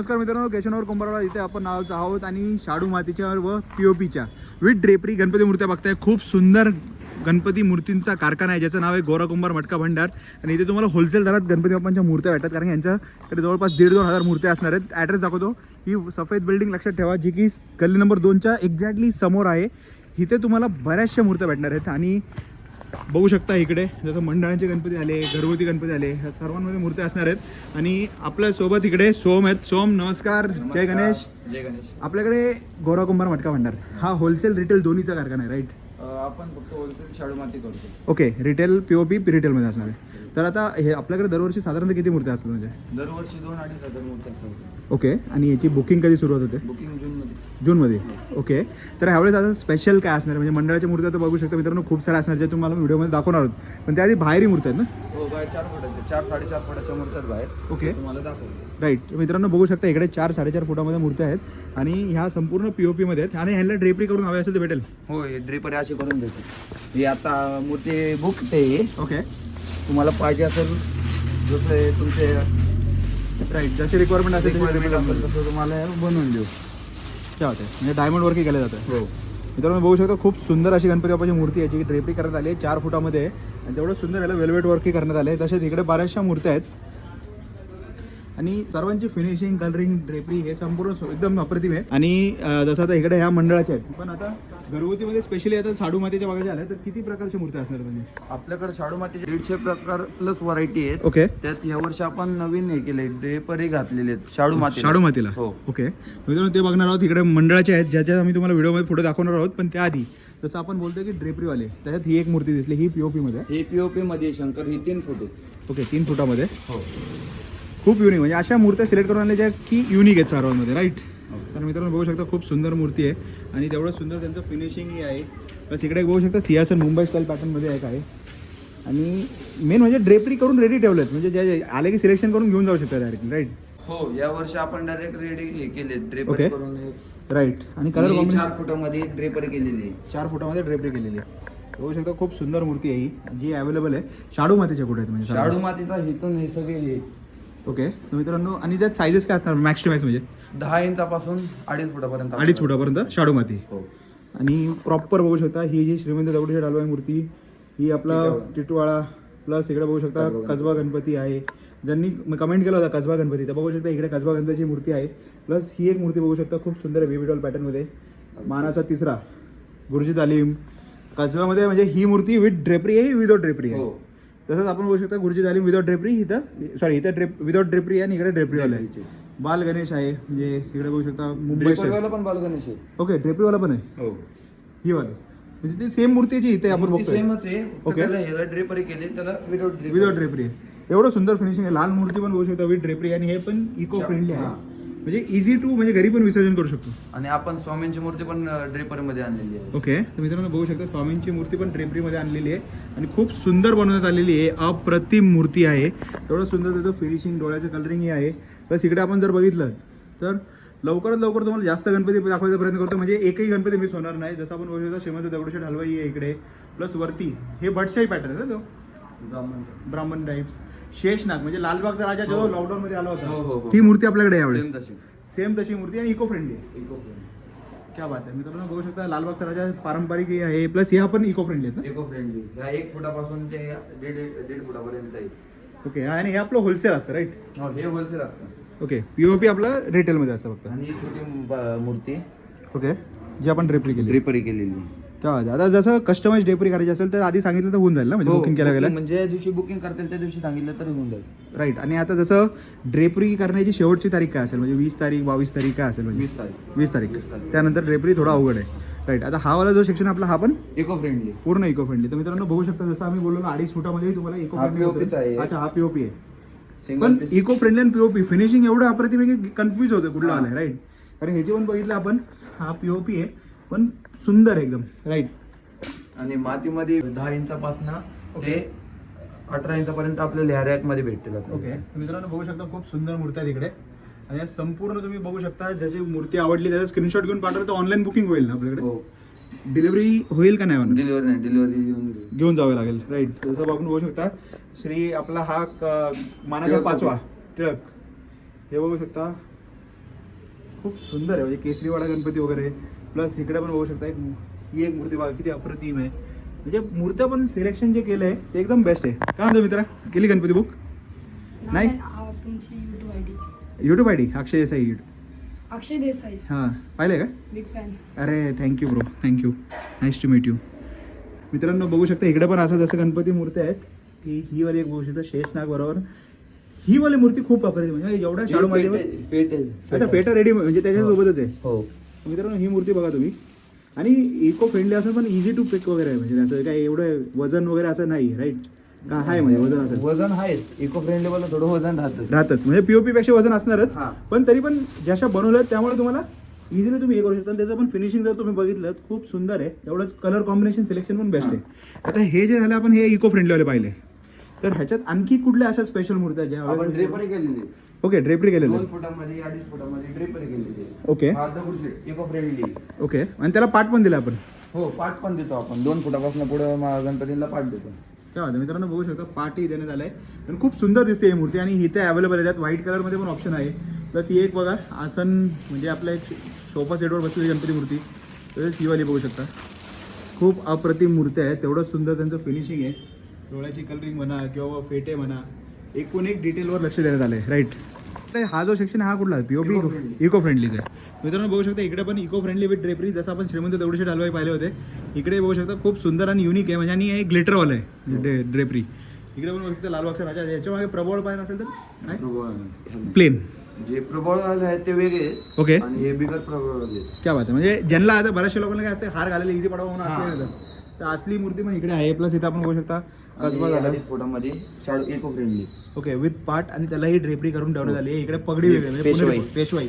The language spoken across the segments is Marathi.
नमस्कार मित्रांनो केशवनवर कुंभारवाडा इथे आपण आहोत आहोत आणि शाडू मातीच्या व पी ओ पीच्या. विथ ड्रेपरी गणपती मूर्त्या बघताय. खूप सुंदर गणपती मूर्तींचा कारखाना आहे ज्याचं नाव आहे गोरा कुंभार मटका भंडार. आणि इथे तुम्हाला होलसेल दरात गणपती बाप्पांच्या मूर्त्या भेटतात कारण यांच्याकडे जवळपास दीड दोन हजार मूर्त्या असणार आहेत. ॲड्रेस दाखवतो. ही सफेद बिल्डिंग लक्षात ठेवा जी की गल्ली नंबर दोनच्या एक्झॅक्टली समोर आहे. इथे तुम्हाला बऱ्याचशा मूर्त्या भेटणार आहेत. आणि बघू शकता इकडे जसं मंडळांचे गणपती आले घरगुती गणपती आले ह्या सर्वांमध्ये मूर्त्या असणार आहेत. आणि आपल्यासोबत इकडे सोम आहेत. सोम नमस्कार. जय गणेश. जय गणेश. आपल्याकडे गोरा कुंभार मटका भंडार. हा होलसेल रिटेल दोन्हीचा कारखाना आहे राईट आपण फक्त होलसेल शाडू माती करतो okay retail P O P रिटेलमध्ये असणार आहे. तर आता हे आपल्याकडे दरवर्षी साधारणतः किती मूर्त्या असतात म्हणजे? दरवर्षी दोन अडीच हजार मूर्ती असतात. ओके. आणि याची बुकिंग कधी सुरुवात होते? बुकिंग जूनमध्ये. जूनमध्ये. ओके. तर ह्यावेळेस आता स्पेशल काय असणार? म्हणजे मंडळाच्या मूर्त्या तर बघू शकता. मित्रांनो खूप साऱ्या असणार जे तुम्हाला व्हिडिओमध्ये दाखवणार आहोत. पण त्याआधी बाहेरही मूर्त्या आहेत ना? हो बाय चार फुटाचे चार साडेचार फुटाच्या मूर्त्या आहेत बाहेर. ओके. तुम्हाला दाखवतो. राईट मित्रांनो बघू शकता इकडे चार साडेचार फुटामध्ये मूर्त्या आहेत. आणि ह्या संपूर्ण पी ओ पीमध्ये आहेत. आणि ह्यांना ड्रेपरी करून हवे असेल तर भेटेल. हो हे ड्रेपर अशी करून देतो. ही आता मूर्ती बुक ते. ओके तुम्हाला पाहिजे असेल जसं तुमचे राईट जशी रिक्वायरमेंट असेल तशी requirement requirement असेल तसं तुम्हाला बनवून देऊ. काय होते म्हणजे डायमंड वर्कही केलं जातं हो. मित्रांनो बघू शकता खूप सुंदर अशी गणपती बाप्पाची मूर्ती आहे जी ड्रेपरी करण्यात आली आहे चार फुटामध्ये. आहे. आणि तेवढं सुंदर याला वेल्वेट वर्कही करण्यात आले आहे तसेच इकडे बऱ्याचशा मूर्त्या आहेत. आणि सर्वांची फिनिशिंग कलरिंग ड्रेपरी हे संपूर्ण सु- एकदम अप्रतिम आहे. आणि अं, जसं आता इकडे ह्या मंडळाच्या आहेत. पण आता घरगुतीमध्ये स्पेशली आता साडू मातीच्या बघायच्या आल्या तर किती प्रकारच्या मूर्त्या असणार म्हणजे? आपल्याकडे शाडू मातीचे दीडशे प्रकार प्लस व्हरायटी आहेत. ओके त्यात ह्या वर्षी आपण नवीन हे केले ड्रेपरही घातलेले आहेत शाडू माती शाडू मातीला? हो. ओके मित्रांनो ते बघणार आहोत इकडे मंडळाचे आहेत ज्याच्या आम्ही तुम्हाला व्हिडिओमध्ये पुढे दाखवणार आहोत पण त्याआधी जसं आपण बोलतोय की ड्रेपरीवाले त्याच्यात ही एक मूर्ती दिसली ही पीओपीमध्ये हे पीओपी मध्ये शंकर ही तीन फुट. ओके तीन फुटामध्ये. हो. खूप युनिक म्हणजे अशा मूर्त्या सिलेक्ट करून आणल्या ज्या की युनिक आहेत सर्वांमध्ये राईट तर मित्रांनो बघू शकता खूप सुंदर मूर्ती आहे आणि तेवढं सुंदर त्यांचं फिनिशिंगही आहे. प्लस इकडे बघू शकता सियासन मुंबई स्टाईल पॅटर्नमध्ये एक आहे. आणि मेन म्हणजे ड्रेपरी करून रेडी ठेवलेत. म्हणजे जे आले की सिलेक्शन करून घेऊन जाऊ शकतात डायरेक्टली राईट हो या वर्षी आपण डायरेक्ट रेडी हे केले ड्रेपर Okay. करून. राईट आणि कलर चार फुटामध्ये ड्रेपर केलेली आहे. चार फुटामध्ये ड्रेपरी केलेली आहे. बघू शकता खूप सुंदर मूर्ती आहे ही. जी अवेलेबल आहे. शाडू मातीच्या कुठे आहेत म्हणजे? शाडू मातीचा हिथून हे सगळे ओके. तर मित्रांनो आणि त्यात सायझेस काय असणार? मॅक्स टू मॅक्स म्हणजे? दहा इंचापासून अडीच फुटापर्यंत अडीच फुटापर्यंत शाडू माती हो. आणि प्रॉपर बघू शकता ही जी श्रीमंत दगडूशेठ हलवाई मूर्ती ही आपला टिटवाळा. प्लस इकडे बघू शकता कसबा गणपती. आहे. ज्यांनी कमेंट केला होता कसबा गणपती तर बघू शकता इकडे कसबा गणपतीची मूर्ती आहे. प्लस ही एक मूर्ती बघू शकता खूप सुंदर आहे बेबी डॉल पॅटर्नमध्ये मानाचा तिसरा गुरुजी तालीम कसब्यामध्ये म्हणजे ही मूर्ती विथ ड्रेपरी आहे विदाउट ड्रेपरी आहे? हो. तसंच आपण बघू शकता गुरुजी तालीम विदाउट ड्रेपरी इथं सॉरी इथं ड्रेप विदाउट ड्रेपरी आणि इकडे ड्रेपरीवाला आहे बाल गणेश आहे म्हणजे इकडे बघू शकता मुंबई पण बालगणेश आहे. ओके ड्रेपरीवाला पण आहे. हो. ही वाली. म्हणजे ती सेम मूर्ती आहे जी इथे आपण बघतोय. सेमच आहे ह्याला ड्रेपरी केली त्याला विदाउट ड्रेपर विदाउट ड्रेपरी आहे. एवढं सुंदर फिनिशिंग आहे. लहान मूर्ती पण बघू शकता विथ ड्रेपरी आणि हे पण इको फ्रेंडली आहे. म्हणजे इझी टू म्हणजे घरी पण विसर्जन करू शकतो. आणि आपण स्वामींची मूर्ती पण ड्रेपरमध्ये आणलेली आहे. ओके तर मित्रांनो बघू शकता स्वामींची मूर्ती पण ड्रेपरीमध्ये आणलेली आहे. आणि खूप सुंदर बनवण्यात आलेली आहे. अप्रतिम मूर्ती आहे. एवढं सुंदर त्याचं फिनिशिंग डोळ्याचं कलरिंगही आहे. प्लस इकडे आपण जर बघितलं तर लवकरात लवकर तुम्हाला जास्त गणपती दाखवायचा प्रयत्न करतो. म्हणजे एकही गणपती मिस होणार नाही. जसं आपण बघू शकता श्रीमंत दगडूशेठ हलवाई आहे इकडे. प्लस वरती हे भटशाही पॅटर्न आहे ना तो? ब्राह्मण ब्राह्मण टाइप्स शेषनाग म्हणजे लालबागचा राजा जो हो. लॉकडाऊन मध्ये आला हो, हो, होता हो. ती मूर्ती आपल्याकडे आहे यावेळेस. Same तशी. सेम तशी मूर्ती आणि इको फ्रेंडली आहे. इको क्या बात आहे. मित्रांनो बघू शकता लालबागचा राजा पारंपरिक आहे. प्लस ह्या पण इको फ्रेंडली आहेत इको फ्रेंडली ह्या एक फुटापासून ते दीड दीड फुटापर्यंत आहे ओके आणि हे आपलं होलसेल असतं राईट हो, हे होलसेल असतं. ओके पीओपी आपलं रिटेलमध्ये असतं फक्त. आणि ही छोटी ब- मूर्ती. ओके जी आपण ड्रेपरी केली. ड्रेपरी केलेली. आता जसं कस्टमाइज ड्रेपरी करायची असेल तर आधी सांगितलं तर होऊन जाईल ना म्हणजे हो, बुकिंग केलं गेलं booking म्हणजे ज्या दिवशी बुकिंग करतील त्या दिवशी सांगितलं तरी होऊन जाईल. राईट आणि आता जसं ड्रेपरी करण्याची शेवटची तारीख काय असेल? म्हणजे वीस तारीख बावीस तारीख काय असेल म्हणजे? वीस तारीख. वीस तारीख. त्यानंतर ड्रेपरी थोडा अवघड आहे. राईट आता हा वाला जो सेक्शन आपला हा पण इको फ्रेंडली पूर्ण इको फ्रेंडली तर मित्रांनो बघू शकता जसं आम्ही बोललो ना, अडीच फुटामध्ये तुम्हाला इको हा POP चा आहे. फ्रेंडली अच्छा हा पीओपी आहे. सिंगल पण इको फ्रेंडली आणि पीओपी फिनिशिंग एवढं अप्रतिम आहे की कन्फ्युज होतं कुठलं हा. आलंय राईट कारण ह्याची पण बघितलं आपण हा पीओपी आहे. पण सुंदर आहे एकदम. राईट आणि मातीमध्ये दहा इंचापासनं ते अठरा इंचापर्यंत आपल्याला ह्या रॅकमध्ये भेटतील. ओके मित्रांनो बघू शकता खूप सुंदर मूर्त्या आहेत इकडे. आणि संपूर्ण तुम्ही बघू शकता ज्याची मूर्ती आवडली त्याचा स्क्रीनशॉट घेऊन पाठवलं तर ऑनलाईन बुकिंग होईल ना आपल्याकडे? हो. डिलिव्हरी होईल का नाही? डिलिव्हरी नाही डिलिव्हरी देऊ घेऊन जावे लागेल. राईट जसं आपण बघू शकता श्री आपला हा मानाचा पाचवा. टिळक. हे बघू शकता खूप सुंदर आहे. म्हणजे केसरीवाडा गणपती वगैरे. प्लस इकडे पण बघू शकता एक ही एक मूर्ती बघा किती अप्रतिम आहे. म्हणजे मूर्त्या पण सिलेक्शन जे केलं आहे ते एकदम बेस्ट आहे. काय म्हणतो मित्रा? केली गणपती बुक नाही? आ, तुमची YouTube I D YouTube I D Akshay Desai YouTube Akshay Desai. हां पाहिलं का? बिग फॅन अरे thank you bro thank you nice to meet you मित्रांनो बघू शकता इकडे पण असं जसं गणपती मूर्ती आहेत ही ही वाली एक बघू शकता शेषनाग बरोबर. ही वाली मूर्ती खूप वापरते म्हणजे एवढ्या शाडू मध्ये पेट अच्छा पेटा रेडी म्हणजे त्याच्यासोबतच आहे. हो. मित्रांनो ही मूर्ती बघा तुम्ही. आणि इको फ्रेंडली असं पण इझी टू पिक वगैरे आहे. म्हणजे असं काय एवढं वजन वगैरे असं नाही राईट का आहे म्हणजे वजन असं? वजन आहेच इको फ्रेंडली वाला थोडं वजन राहतं राहतच. म्हणजे पीओपी पेक्षा वजन असणारच. हा. पण तरी पण जशा बनवलं त्यामुळे तुम्हाला इझिली तुम्ही हे करू शकता. आणि त्याचं पण फिनिशिंग जर तुम्ही बघितलं खूप सुंदर आहे. एवढंच कलर कॉम्बिनेशन सिलेक्शन पण बेस्ट आहे. आता हे जे झालं आपण हे इको फ्रेंडलीवाले पाहिले. तर ह्याच्यात आणखी कुठल्या अशा स्पेशल मूर्त्या ज्या आपण ड्रेपरी केलेली ओके ड्रेपरी केलेलं दोन फुटामध्ये अडीच फुटामध्ये ड्रेपरी केलेली ओके हा दगडूशेठ इको फ्रेंडली ओके आणि त्याला पाठ पण दिला आपण? हो पाठ पण देतो आपण. दोन फुटापासून पुढे गणपतीला पाठ देतो. काय वाटतं मित्रांनो बघू शकता पार्टी देण्यात आलाय. आणि खूप सुंदर दिसते ही मूर्ती. आणि इथे अवेलेबल आहे. त्यात व्हाईट कलरमध्ये पण ऑप्शन आहे. प्लस ही एक बघा आसन म्हणजे आपल्या एक सोफा सेटवर बसलेली गणपती मूर्ती. तसेच ही वाली बघू शकता. खूप अप्रतिम मूर्त्या आहेत तेवढं सुंदर त्यांचं फिनिशिंग आहे. डोळ्याची कलरिंग म्हणा किंवा फेटे म्हणा एकूण एक डिटेलवर लक्ष देण्यात आलं आहे राईट हा जो सेक्शन हा कुठला? पीओपी. इको फ्रेंडलीच आहे. मित्रांनो बघू शकता इकडे पण इको फ्रेंडली विथ ड्रेपरी जसं आपण श्रीमंत दगडूशेठ हलवाई पाहिले होते. इकडे बघू शकता खूप सुंदर आणि युनिक आहे. म्हणजे आणि हे ग्लिटरवालं आहे ड्रेपरी इकडे पण बघू शकता लालबागचा राजा याच्यामागे प्रबळ पाहिजे असेल तर? प्लेन जे प्रबळ वाले आहेत ते वेगळे. ओके आणि हे बिगर प्रबळ. क्या बात आहे. म्हणजे ज्यांना आता बऱ्याचशा लोकांना काय असते हार घालायला इझी पडावं म्हणून हा. असले. तर. असली मूर्ती पण इकडे आहे. प्लस इथं आपण बघू शकता कसबा आणि झाला अडीच फुटामध्ये शाडू eco friendly okay with part आणि त्यालाही ड्रेपरी करून ठेवण्यात आली आहे. इकडे पगडी हे वेगळी म्हणजे पेशवाई. पुणेरी- पेशवाई.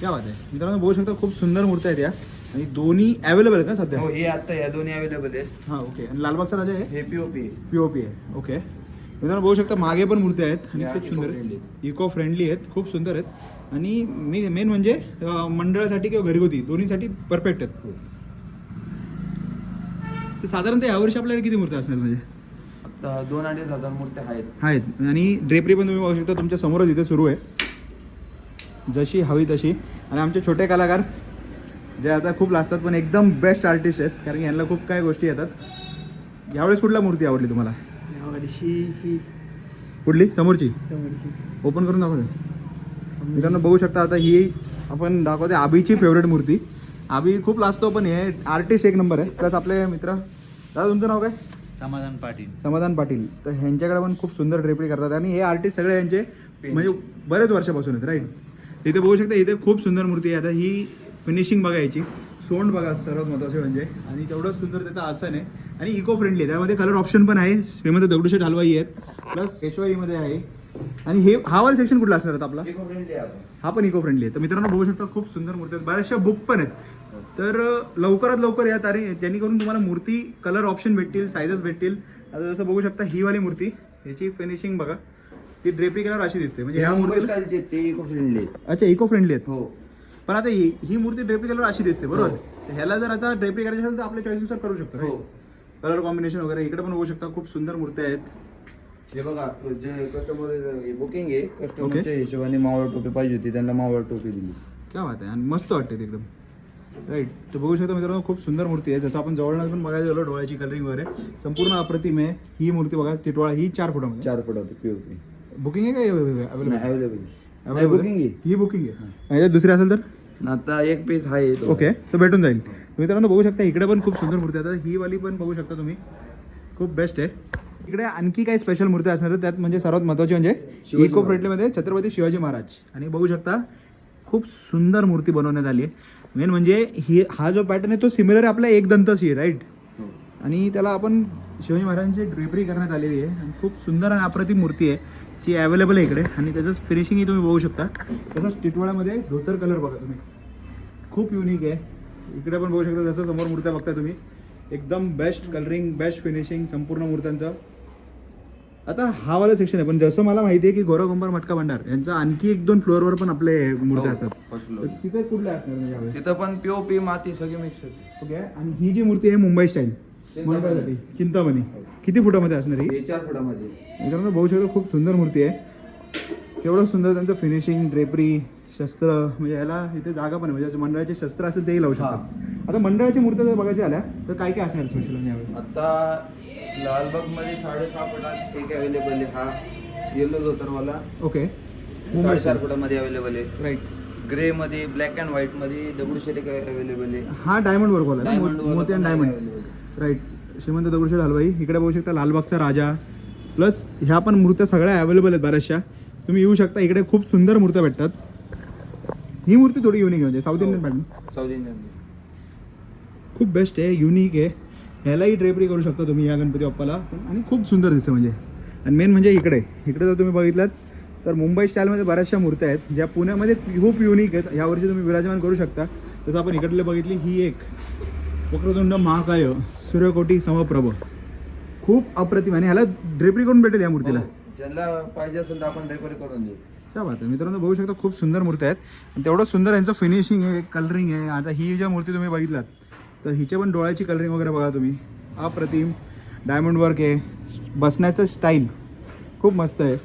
क्या बात आहे. मित्रांनो बघू शकता खूप सुंदर मूर्ती आहेत या. आणि दोन्ही अवेलेबल आहेत ना सध्या? हो हे आता या दोन्ही अवेलेबल आहेत. हा ओके आणि लालबागचा राजा आहे? हे पीओपी पीओपी आहे. ओके मित्रांनो बघू शकता मागे पण मूर्त्या आहेत. आणि या खूप सुंदर eco-friendly. इको फ्रेंडली आहेत. खूप सुंदर आहेत. आणि मी मेन म्हणजे अं, मंडळासाठी किंवा घरगुती दोन्हीसाठी परफेक्ट आहेत. तर साधारणतः यावर्षी आपल्याला किती मूर्त्या असणार म्हणजे? दोन अडीच हजार मूर्त्या आहेत. आहेत. आणि ड्रेपरी पण तुम्ही बघू शकता तुमच्या समोरच इथे सुरू आहे. जशी हवी तशी. आणि आमचे छोटे कलाकार जे आता खूप लाजतात पण एकदम बेस्ट आर्टिस्ट आहेत कारण की यांना खूप काय गोष्टी येतात. यावेळेस कुठला मूर्ती आवडली तुम्हाला? कुठली? समोरची? ओपन करून दाखवते. मित्रांनो बघू शकता आता ही आपण दाखवते आबीची फेवरेट मूर्ती. आबी खूप लाजतो पण हे आर्टिस्ट एक नंबर आहे. प्लस आपले मित्र. दादा तुमचं नाव काय? समाधान पाटील. समाधान पाटील. तर ह्यांच्याकडे पण खूप सुंदर ड्रेपरी करतात. आणि हे आर्टिस्ट सगळे यांचे म्हणजे बरेच वर्षापासून आहेत राईट इथे बघू शकता इथे खूप सुंदर मूर्ती आहे. आता ही फिनिशिंग बघायची. सोंड बघा सर्वात महत्त्वाचे म्हणजे. आणि तेवढं सुंदर त्याचं आसन आहे. आणि इको फ्रेंडली आहे. त्यामध्ये कलर ऑप्शन पण आहे. श्रीमंत दगडूशेठ हलवाई आहेत. प्लस पेशवाईमध्ये आहे. आणि हे हा वाला सेक्शन कुठला असणार आपला? इको फ्रेंडली आपण. हा पण इको फ्रेंडली आहे. तर मित्रांनो बघू शकता खूप सुंदर मूर्ती आहेत. बऱ्याचशा बुक पण आहेत. तर लवकरात लवकर या तारी जेणेकरून तुम्हाला मूर्ती कलर ऑप्शन भेटतील सायझेस भेटतील. आता जसं बघू शकता ही वाली मूर्ती ह्याची फिनिशिंग बघा. ती ड्रेपरी केल्यावर अशी दिसते. म्हणजे ह्या मूर्ती ते इको फ्रेंडली अच्छा इको फ्रेंडली आहेत. हो. पण आता ही ही मूर्ती ड्रेपरी केल्यावर अशी दिसते बरोबर? हो. ह्याला जर आता ड्रेपरी करायची असेल तर आपल्या चॉईसनुसार करू शकतो हो. कलर कॉम्बिनेशन वगैरे इकडे पण बघू शकता खूप सुंदर मूर्त्या आहेत. हे बघा जे कस्टमर बुकिंग आहे कस्टमरच्या हिशोबाने मावळ टोपी पाहिजे होती त्यांना मावळ टोपी दिली. क्या बात आहे आणि मस्त वाटते ते एकदम. राईट तर बघू शकता मित्रांनो खूप सुंदर मूर्ती आहे. जसं आपण जवळनं पण बघायला गेलो डोळ्याची कलरिंग वगैरे संपूर्ण अप्रतिम आहे. ही मूर्ती बघा टिटवाळा ही चार फुटामध्ये. चार फुट होते पीओपी बुकिंग आहे का अवेलेबल अवेलेबल बुकिंग आहे. ही बुकिंग आहे. याच्यात दुसरी असेल तर? आता एक पीस आहे तो. ओके तर भेटून जाईल. मित्रांनो बघू शकता इकडे पण खूप सुंदर मूर्ती आहेत ही वाली पण बघू शकता तुम्ही. खूप बेस्ट आहे. इकडे आणखी काही स्पेशल मूर्ती असणार. त्यात म्हणजे सर्वात महत्त्वाची म्हणजे इको. फ्रेंडलीमध्ये छत्रपती शिवाजी महाराज. आणि बघू शकता खूप सुंदर मूर्ती बनवण्यात आली आहे. मेन म्हणजे ही हा जो पॅटर्न आहे तो सिमिलर आपल्या एक दंतशी आहे राईट हो. आणि त्याला आपण शिवाजी महाराजांची ड्रेपरी करण्यात आलेली आहे. आणि खूप सुंदर आणि अप्रतिम मूर्ती आहे जी अवेलेबल आहे इकडे. आणि त्याचं फिनिशिंगही तुम्ही बघू शकता. तसंच टिटवाळ्यामध्ये धोतर कलर बघा तुम्ही. खूप युनिक आहे. इकडे पण बघू शकता जसं समोर मूर्त्या बघता तुम्ही. एकदम बेस्ट कलरिंग बेस्ट फिनिशिंग संपूर्ण मूर्त्यांचं. आता हा वाला सेक्शन आहे पण जसं मला माहिती आहे की कुंभार मटका भंडार यांचा आणखी एक दोन फ्लोअरवर पण आपले मूर्त्या हो, असतात. first तर floor. तिथे कुठल्या असणार म्हणजे यावेळेस? तिथं पण पीओपी माती सगळी मिक्स ओके आणि ही जी मूर्ती आहे मुंबई स्टाईल. मंडळासाठी चिंतामणी. किती फुटामध्ये असणार ही? हे चार फुटामध्ये. मित्रांनो बघू शकतो खूप सुंदर मूर्ती आहे. तेवढं सुंदर त्यांचं फिनिशिंग ड्रेपरी शस्त्र म्हणजे याला इथे जागा पण आहे. म्हणजे मंडळाचे शस्त्र असेल तेही लावू शकतात आता मंडळाची मूर्त्या जर बघायच्या आल्या तर काय काय असणार स्पेशल यावेळेस? आता लालबागमध्ये साडेसहा फुटात एक अवेलेबल आहे. हा येलो धोतरवाला ओके साडेचार फुटामध्ये अवेलेबल आहे. राईट ग्रे मध्ये ब्लॅक अँड व्हाईटमध्ये दगडूशेठ एक अवेलेबल आहे. हा डायमंड वर्क वाला आहे? Diamond वाला मोती आणि डायमंड. राईट श्रीमंत दगडूशेठ हलवाई इकडे बघू शकता लालबागचा राजा. प्लस ह्या पण मूर्त्या सगळ्या अवेलेबल आहेत बऱ्याचशा. तुम्ही येऊ शकता इकडे खूप सुंदर मूर्त्या भेटतात. ही मूर्ती थोडी युनिक आहे म्हणजे south Indian pattern south Indian खूप बेस्ट आहे युनिक आहे. ह्यालाही ड्रेपरी करू शकता तुम्ही या गणपती बाप्पाला. आणि खूप सुंदर दिसतं म्हणजे. आणि मेन म्हणजे इकडे. इकडे जर तुम्ही बघितलात तर मुंबई स्टाईलमध्ये बऱ्याचशा मूर्त्या आहेत ज्या पुण्यामध्ये खूप युनिक आहेत. यावर्षी तुम्ही विराजमान करू शकता. जसं आपण इकडले बघितली ही एक वक्रतुंड महाकाय सूर्यकोटी समप्रभ. खूप अप्रतिम. आणि ह्याला ड्रेपरी करून भेटेल या मूर्तीला. ज्यांना पाहिजे असेल तर आपण डेकोरेट करून देऊ. क्या बात आहे. मित्रांनो बघू शकता खूप सुंदर मूर्त्या आहेत. आणि तेवढं सुंदर यांचं फिनिशिंग आहे कलरिंग आहे. आता ही ज्या मूर्ती तुम्ही बघितलात तर हिच्या पण डोळ्याची कलरिंग वगैरे बघा तुम्ही. अप्रतिम. डायमंड वर्क आहे. बसण्याचं स्टाईल खूप मस्त आहे.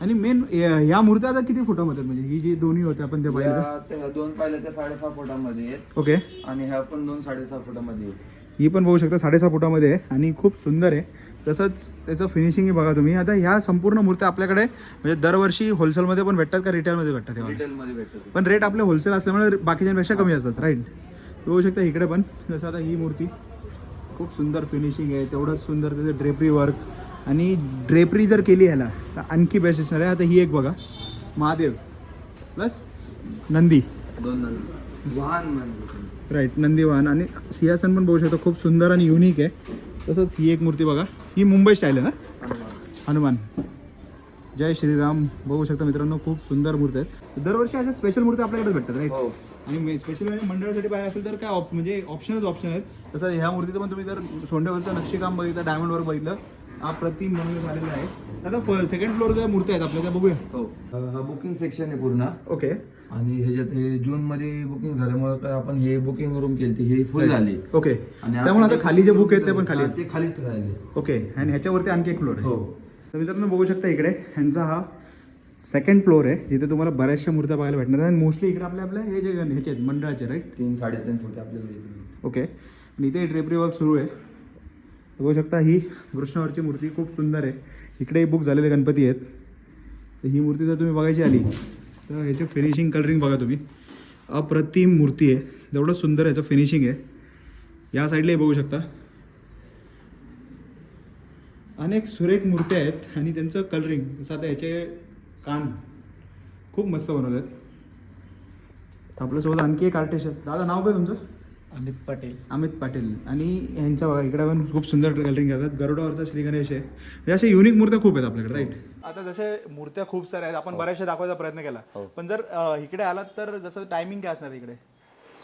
आणि मेन ह्या मूर्त्या आता किती फुटामध्ये म्हणजे ही जी दोन्ही होत्या आपण त्या पाहिलं या दोन पाहिलं त्या साडेसहा फुटामध्ये ओके. आणि ह्या पण दोन साडेसहा फुटामध्ये ही पण बघू शकता साडेसहा फुटामध्ये आहे आणि खूप सुंदर आहे. तसंच त्याचं फिनिशिंगही बघा तुम्ही. आता ह्या संपूर्ण मूर्त्या आपल्याकडे म्हणजे दरवर्षी होलसेलमध्ये पण भेटतात का रिटेलमध्ये भेटतात रिटेलमध्ये भेटतात. पण रेट आपले होलसेल असल्यामुळे बाकीच्यांपेक्षा कमी असतात राईट बघू शकता इकडे पण जसं आता ही मूर्ती खूप सुंदर फिनिशिंग आहे तेवढंच सुंदर त्याचं ड्रेपरी वर्क आणि ड्रेपरी जर केली ह्याला तर आणखी बेस्ट असणार आहे. आता ही एक बघा महादेव प्लस नंदी. दोन नंतर वाहन म्हणजे राईट नंदीवान आणि सिंहासन पण बघू शकता खूप सुंदर आणि युनिक आहे. तसंच ही एक मूर्ती बघा. ही मुंबई स्टाईल आहे ना? हनुमान. जय श्रीराम. बघू शकता मित्रांनो खूप सुंदर मूर्ती आहेत. दरवर्षी अशा स्पेशल मूर्ती आपल्याकडे भेटतात राईट हो. आणि स्पेशल म्हणजे मंडळासाठी पाहिजे असेल तर काय ऑप म्हणजे ऑप्शनच ऑप्शन आहेत. तसं ह्या मूर्तीचं पण तुम्ही जर सोंडेवरचं नक्षीकाम बघितलं डायमंडवर बघितलं अप्रतिम बनवण्यात आलेलं आहे. आता सेकंड फ्लोर ज्या मूर्ती आहेत आपल्या त्या बघूया. हो. हा बुकिंग सेक्शन आहे पूर्ण. ओके. आणि ह्याच्यात हे जून मध्ये बुकिंग झाल्यामुळे काय आपण हे बुकिंग रूम केली हे फुल झाली. ओके. आणि त्यामुळे आता खाली जे बुक आहेत ते पण खाली आहेत. ते खालीच राहिले. ओके. आणि ह्याच्यावरती आणखी एक फ्लोर आहे. हो. तर मित्रांनो बघू शकता इकडे. ह्यांचा हा सेकंड फ्लोर आहे जिथे तुम्हाला बऱ्याचशा मूर्त्या पाहायला भेटणार. आहेत आणि मोस्टली इकडे आपल्या आपल्या हे जे गण- ह्याचे आहेत मंडळाचे राईट तीन साडेतीन फूट आपल्याला. ओके आणि इथे ड्रेपरी वर्क सुरू आहे. बघू शकता ही कृष्णावरची मूर्ती खूप सुंदर आहे. इकडे बुक झालेले गणपती आहेत. तर ही मूर्ती जर तुम्ही बघायची आली तर ह्याचे फिनिशिंग कलरिंग बघा तुम्ही. अप्रतिम मूर्ती आहे. तेवढं सुंदर याचं फिनिशिंग आहे. या साईडलाही बघू शकता. अनेक सुरेख मूर्त्या आहेत आणि त्यांचं कलरिंग जसं आता याचे कान. खूप मस्त बनवले आहेत आपल्यासोबत आणखी एक आर्टिस्ट आहे दादा नाव काय तुमचं? अमित पटेल. अमित पाटील. आणि ह्यांच्या बघा इकडे पण खूप सुंदर कलरिंग करतात. गरुडावरचा श्री गणेश आहे. म्हणजे अशा युनिक मूर्त्या खूप आहेत आपल्याकडे राईट आता जसे मूर्त्या खूप साऱ्या आहेत आपण बऱ्याचशा दाखवायचा प्रयत्न केला. पण जर अं, इकडे आलात तर जसं टायमिंग काय असणार इकडे?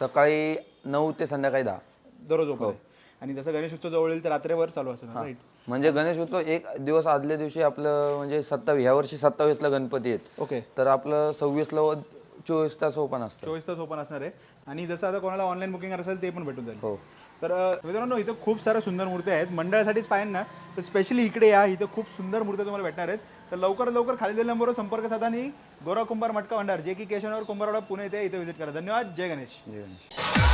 सकाळी नऊ ते संध्याकाळी दहा. दररोज. आणि जसं गणेश उत्सव जवळ येईल तर रात्रभर चालू असणार राईट म्हणजे गणेश उत्सव एक दिवस आदल्या दिवशी आपलं म्हणजे सत्तावीस ह्या वर्षी सत्तावीसला गणपती आहेत. ओके. तर आपलं सव्वीसला व चोवीस तास ओपन असतं. चोवीस तास ओपन असणार आहे. आणि जसं आता कोणाला ऑनलाईन बुकिंग असेल ते पण भेटून जाईल. हो. तर मित्रांनो इथं खूप साऱ्या सुंदर मूर्त्या आहेत. मंडळासाठीच पाहिजे ना तर स्पेशली इकडे या. इथं खूप सुंदर मूर्त्या तुम्हाला भेटणार आहेत. तर लवकरात लवकर खाली दिलेल्या नंबरवर संपर्क साधा आणि गोरा कुंभार मटका भंडार. जे की केशवनगर कुंभारवाडा पुणे येथे इथे व्हिजिट करा. धन्यवाद. जय गणेश. जय गणेश.